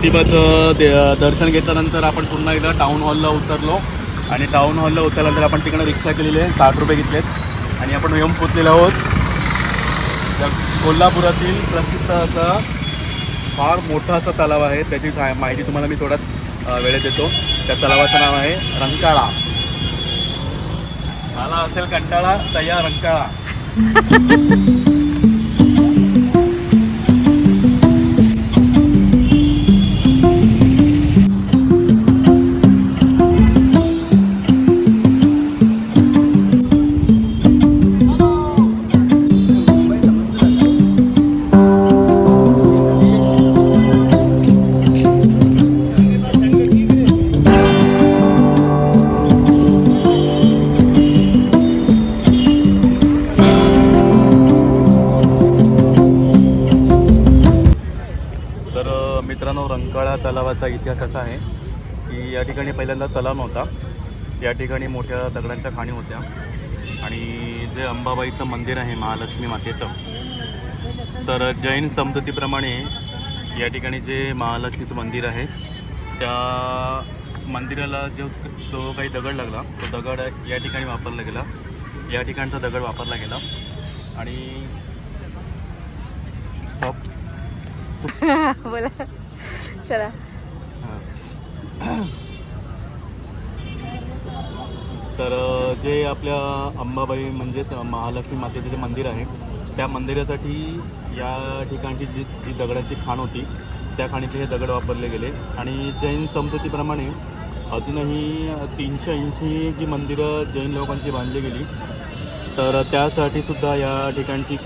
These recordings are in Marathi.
ज्योतिबाचं दे दर्शन घेतल्यानंतर आपण पुन्हा एकदा टाऊन हॉलला उतरलो. आणि टाऊन हॉलला उतरल्यानंतर आपण तिकडे रिक्षा केलेली आहे. साठ रुपये घेतलेत. आणि आपण येऊन पोचलेलो आहोत. कोल्हापुरातील प्रसिद्ध असा फार मोठा असा तलाव आहे. त्याची माहिती तुम्हाला मी थोड्यात वेळेत देतो. त्या तलावाचं नाव आहे रंकाळा. मला असेल कंटाळा तयार रंकाळा. मित्रांनो रंकाळा तलावाचा इतिहास असा आहे की या ठिकाणी पहिल्यांदा तलाव नव्हता. या ठिकाणी मोठ्या दगडांच्या खाणी होत्या. आणि जे अंबाबाईचं मंदिर आहे महालक्ष्मी मातेचं तर जैन समजुतीप्रमाणे या ठिकाणी जे महालक्ष्मीचं मंदिर आहे त्या मंदिराला जो तो काही दगड लागला तो दगड या ठिकाणी वापरला गेला. या ठिकाणचा दगड वापरला गेला. आणि बोला. चला. तर जे आपल्या अंबाबाई म्हणजेच महालक्ष्मी मातेचे जे मंदिर आहे त्या मंदिरासाठी या ठिकाणची जी जी दगडाची खाण होती त्या खाणीचे हे दगड वापरले गेले. आणि जैन समजुतीप्रमाणे अजूनही तीनशे ऐंशी जी मंदिरं जैन लोकांची बांधली गेली तर त्यासाठी सुद्धा या ठिकाणची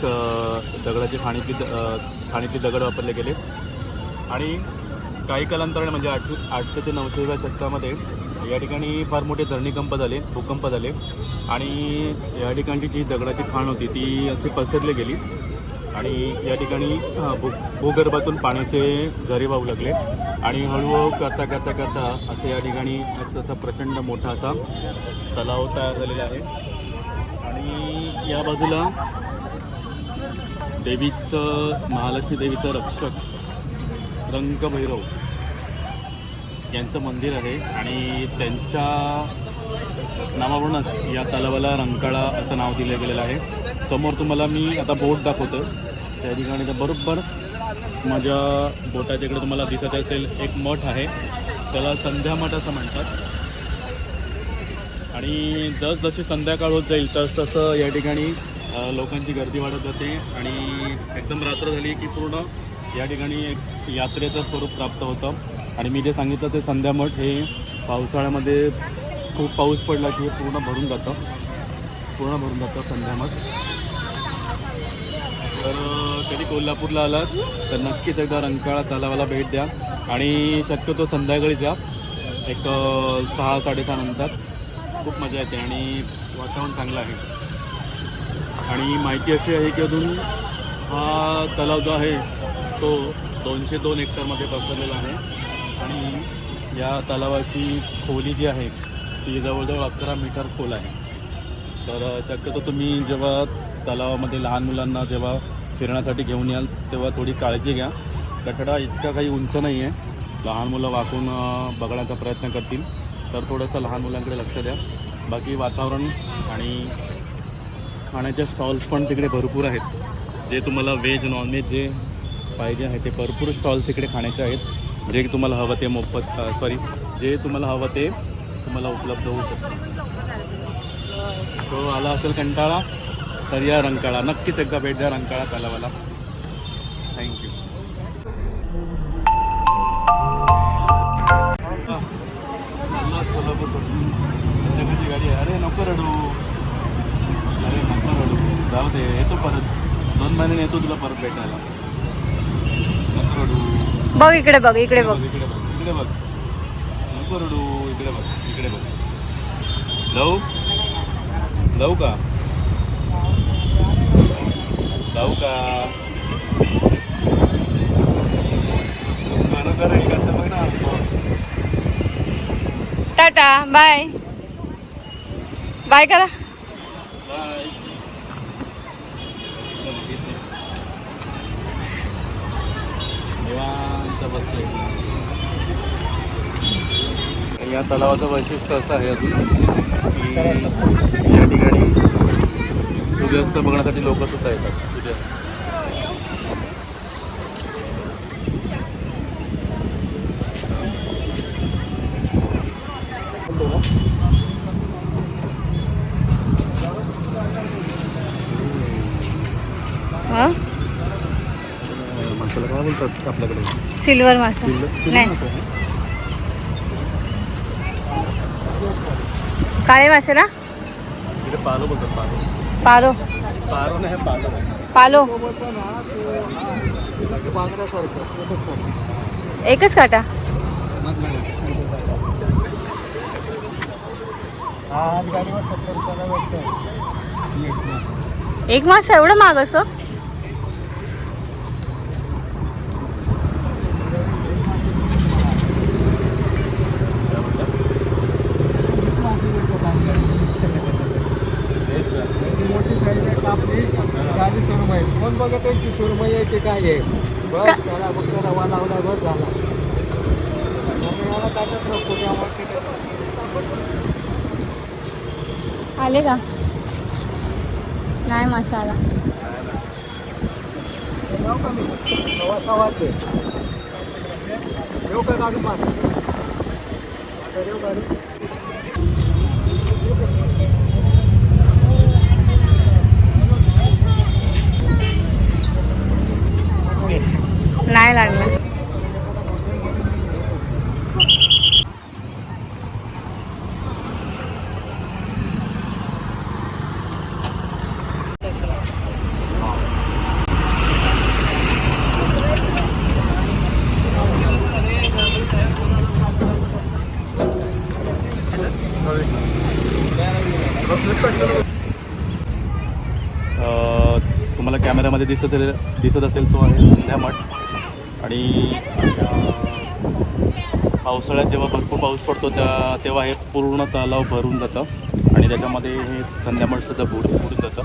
दगडाची खाणीची द- खाणीतली दगड वापरले गेले. आणि काही कालांतराने म्हणजे आठ आठशे ते नऊशेव्या शतकामध्ये या ठिकाणी फार मोठे धरणीकंप झाले भूकंप झाले. आणि या ठिकाणची जी दगडाची खाण होती ती अशी पसरली गेली. आणि या ठिकाणी भू भूगर्भातून पाण्याचे झरे वाहू लागले. आणि हळूहळू करता करता करता असं या ठिकाणी असं असा प्रचंड मोठा असा तलाव तयार झालेला आहे. आणि या बाजूला देवीचं महालक्ष्मी देवीचं रक्षक रंगभैरव यांचं मंदिर आहे आणि त्यांच्या नावावरूनच या तलावाला रंकाळा असं नाव दिलं गेलेलं आहे. समोर तुम्हाला मी आता बोट दाखवतो. त्या ठिकाणी तर बरोबर माझ्या बोटाच्या इकडे तुम्हाला दिसत असेल एक मठ आहे. त्याला संध्या मठ असं म्हणतात. आणि जसजशी संध्याकाळ होत जाईल तस तसं या ठिकाणी लोकांची गर्दी वाढत जाते. आणि एकदम रात्र झाली की पूर्ण या ठिकाणी एक यात्रेचं स्वरूप प्राप्त होतं. आणि मी जे सांगितलं ते संध्यामठ हे पावसाळ्यामध्ये खूप पाऊस पडला की हे पूर्ण भरून जातं. पूर्ण भरून जातं संध्यामठ तर कधी कोल्हापूरला आलात तर नक्कीच एकदा रंकाळा तलावाला भेट द्या. आणि शक्यतो संध्याकाळी जा एक सहा साडेसहा नंतर. खूप मजा येते आणि वातावरण चांगलं आहे. आणि माहिती अशी आहे की अजून हा तलाव जो आहे तो दोनशे दोन हेक्टरमध्ये पसरलेला आहे. आणि या तलावाची खोली जी आहे ती जवळजवळ अकरा मीटर खोल आहे. तर शक्यतो तुम्ही जेव्हा तलावामध्ये लहान मुलांना जेव्हा फिरण्यासाठी घेऊन याल तेव्हा थोडी काळजी घ्या. कठडा इतका काही उंच नाही आहे लहान मुलं वाकून बघण्याचा प्रयत्न करतील. तर थोडंसं लहान मुलांकडे लक्ष द्या. बाकी वातावरण आणि खाण्याच्या स्टॉल्स पण तिकडे भरपूर आहेत. जे तुम्हाला व्हेज नॉनव्हेज जे पाहिजे आहे ते भरपूर स्टॉल्स तिकडे खाण्याचे आहेत. जे तुम्हाला हवं ते मोफत सॉरी जे तुम्हाला हवं ते तुम्हाला उपलब्ध होऊ शकतं. तो आला असेल कंटाळा तर या रंकाळा. नक्कीच एकदा भेट द्या रंकाळा तलावाला. थँक्यू संध्याकाळची गाडी आहे अरे नको रडू अरे नको रडू जाऊ दे येतो परत दोन महिन्याने येतो तुला परत भेटायला नको रडू बघ इकडे बघ इकडे बघ इकडे बघ इकडे बघ नको रडू इकडे बघ इकडे बघ जाऊ जाऊ का जाऊ का गाणं कर हे गाणं बघ ना टाटा बाय. बाय करा. या तलावाचं वैशिष्ट्य असं आहे अजून या ठिकाणी सूर्यास्त बघण्यासाठी लोकसुद्धा येतात. सूर्यास्त बोलतात आपल्याकडे? सिल्वर मासा. नाही. काळे मासे ना पालो बोलतात पालो. नाही पालो. पालो. एकच काटा. एक मासा एवढं महाग असं मोठी साईज आहे कापली झाली सुरमई कोण बघत आहे की की काय आहे? बस त्याला फक्त रवा लावला बस झाला. ते आले का? नाही मासा आला जाऊ का मी? सव्वा सव्वाच आहे. येऊ का काढू मासा आता येऊ काढू नाही लागला अ, तुम्हाला कॅमेऱ्यामध्ये दिसत असेल दिसत असेल तो आहे संध्यामठ आणि अ, पावसाळ्यात जेव्हा भरपूर पाऊस पडतो त्या तेव्हा हे पूर्ण तलाव भरून जातं. आणि त्याच्यामध्ये हे संध्यामठ सुद्धा बुड बुडून जातं.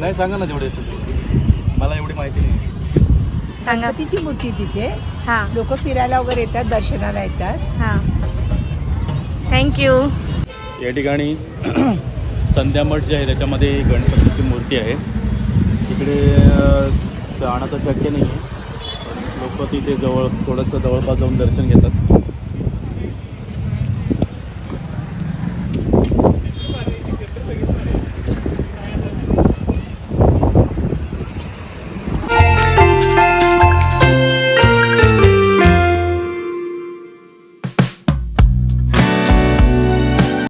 नाही सांगा ना जेवढे. मला एवढी माहिती नाही. सांगा. गणपतीची मूर्ती तिथे. हां. लोक फिरायला वगैरे येतात दर्शनाला येतात. हां. थँक्यू या ठिकाणी संध्यामठ जे आहे त्याच्यामध्ये गणपतीची मूर्ती आहे. तिकडे जाणं तर शक्य नाही आहे लोक तिथे जवळ थोडंसं जवळपास जाऊन दर्शन घेतात.